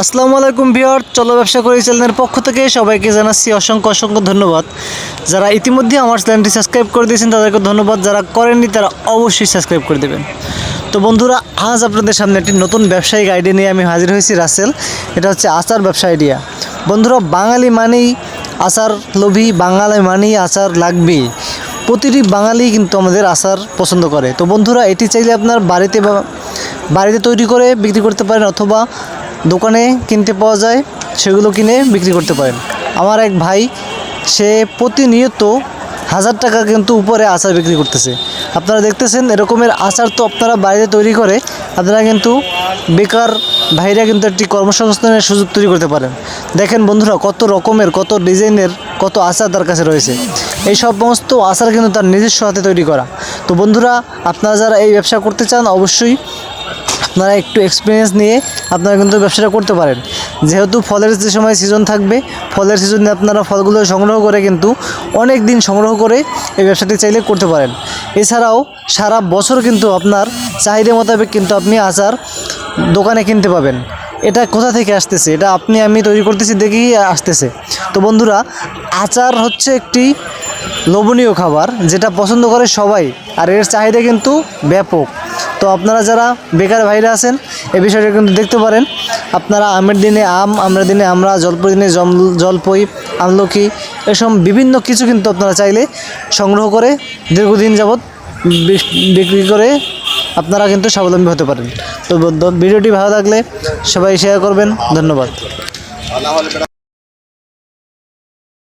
আসসালামু আলাইকুম বিহার চলো ব্যবসা করি চ্যানেলের পক্ষ থেকে। সবাইকে জানাচ্ছি অসংখ্য অসংখ্য ধন্যবাদ। যারা ইতিমধ্যে আমার চ্যানেলটি সাবস্ক্রাইব করে দিয়েছেন, তাদেরকে ধন্যবাদ। যারা করেননি, তারা অবশ্যই সাবস্ক্রাইব করে দেবেন। তো বন্ধুরা, আজ আপনাদের সামনে একটি নতুন ব্যবসায়িক আইডিয়া নিয়ে আমি হাজির হয়েছি রাসেল। এটা হচ্ছে আচার ব্যবসা আইডিয়া। বন্ধুরা, বাঙালি মানেই আচার লোভী, বাঙালি মানেই আচার লাগবেই প্রতিটি বাঙালি কিন্তু আমাদের আচার পছন্দ করে। তো বন্ধুরা, এটি চাইলে আপনার বাড়িতে বা বাড়িতে তৈরি করে বিক্রি করতে পারেন অথবা দোকানে কিনতে পাওয়া যায়, সেগুলো কিনে বিক্রি করতে পারেন। আমার এক ভাই, সে প্রতিনিয়ত হাজার টাকা কিন্তু উপরে আচার বিক্রি করতেছে। আপনারা দেখতেছেন এরকমের আচার তো আপনারা বাইরে তৈরি করে, আপনারা কিন্তু বেকার ভাইরা কিন্তু একটি কর্মসংস্থানের সুযোগ তৈরি করতে পারেন। দেখেন বন্ধুরা, কত রকমের, কত ডিজাইনের, কত আচার তার কাছে রয়েছে। এই সব সমস্ত আচার কিন্তু তার নিজস্ব হাতে তৈরি করা। তো বন্ধুরা, আপনারা যারা এই ব্যবসা করতে চান, অবশ্যই আপনারা একটু এক্সপিরিয়েন্স নিয়ে আপনারা কিন্তু ব্যবসাটা করতে পারেন। যেহেতু ফলের যে সময় সিজন থাকবে, ফলের সিজনে আপনারা ফলগুলো সংগ্রহ করে কিন্তু অনেক দিন সংগ্রহ করে এই ব্যবসাটি চাইলে করতে পারেন। এছাড়াও সারা বছর কিন্তু আপনার চাহিদা মোতাবেক কিন্তু আপনি আচার দোকানে কিনতে পাবেন। এটা কোথা থেকে আসতেছে? এটা আপনি, আমি তৈরি করতেছি দেখেই আসতেছে। তো বন্ধুরা, আচার হচ্ছে একটি লোভনীয় খাবার যেটা পছন্দ করে সবাই, আর এর চাহিদা কিন্তু ব্যাপক। তো আপনারা যারা বেকার ভাইরা আছেন এই বিষয়টা কিন্তু দেখতে পারেন। আপনারা আমের দিনে আম, আমরা দিনে আমরা জলপই দিনে জল জলপই, আমলকি, এসব বিভিন্ন কিছু কিন্তু আপনারা চাইলে সংগ্রহ করে দীর্ঘদিন যাবৎ বিক্রি করে আপনারা কিন্তু স্বাবলম্বী হতে পারেন। তো ভিডিওটি ভালো লাগলে সবাই শেয়ার করবেন। ধন্যবাদ।